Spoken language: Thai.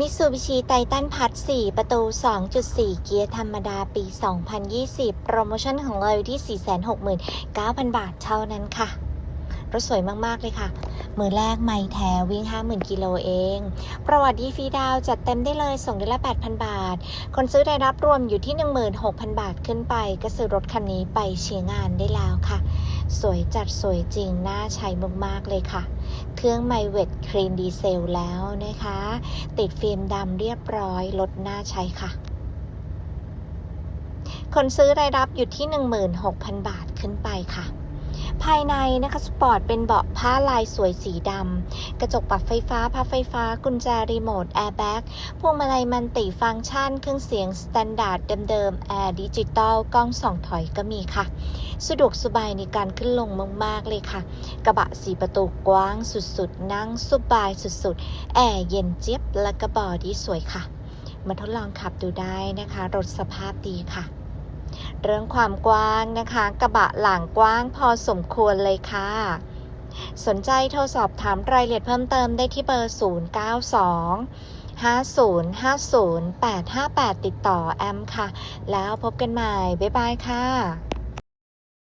มิสูบิชิไททันพัท4ประตู 2.4 เกียร์ธรรมดาปี 2020 โปรโมชั่นของเราอยู่ที่ 469,000 บาทเท่านั้นค่ะ รถสวยมากๆเลยค่ะ มือแรกไม่แท้วิ่ง 50,000 กิโลเอง ประวัติดีฟรีดาวจัดเต็มได้เลยส่งเดือนละ 8,000 บาท คนซื้อได้รับรวมอยู่ที่ 16,000 บาทขึ้นไป ก็ซื้อรถคันนี้ไปเชียร์งานได้แล้วค่ะ สวยจัดสวยจริง น่าใช้มากๆเลยค่ะ เครื่องไมเวทคลีนดีเซลแล้วนะคะ ติดฟิล์มดำเรียบร้อยลดน่าใช้ค่ะคนซื้อรายรับอยู่ที่ 16,000 บาทขึ้นไปค่ะ ภายในนะคะสปอร์ตเป็นเบาะผ้าลายสวยสีดำ กระจกปรับไฟฟ้าพับไฟฟ้า กุญแจรีโมทแอร์แบ็กพวงมาลัยมันติฟังก์ชัน เครื่องเสียงสแตนดาร์ดเดิมๆแอร์ดิจิตอลกล้องส่องถอยก็มีค่ะ สะดวกสบายในการขึ้นลงมากๆเลยค่ะ กระบะสีประตูกว้างสุดๆ นั่งสบายสุดๆ แอร์เย็นเจี๊ยบและกระบอดีสวยค่ะ มาทดลองขับดูได้นะคะ รถสภาพดีค่ะ เรื่องความกว้างนะคะ กระบะหลังกว้างพอสมควรเลยค่ะ สนใจโทรสอบถามรายละเอียดเพิ่มเติมได้ที่เบอร์ 092 5050 858 ติดต่อแอมค่ะ แล้วพบกันใหม่ บ๊ายบายค่ะ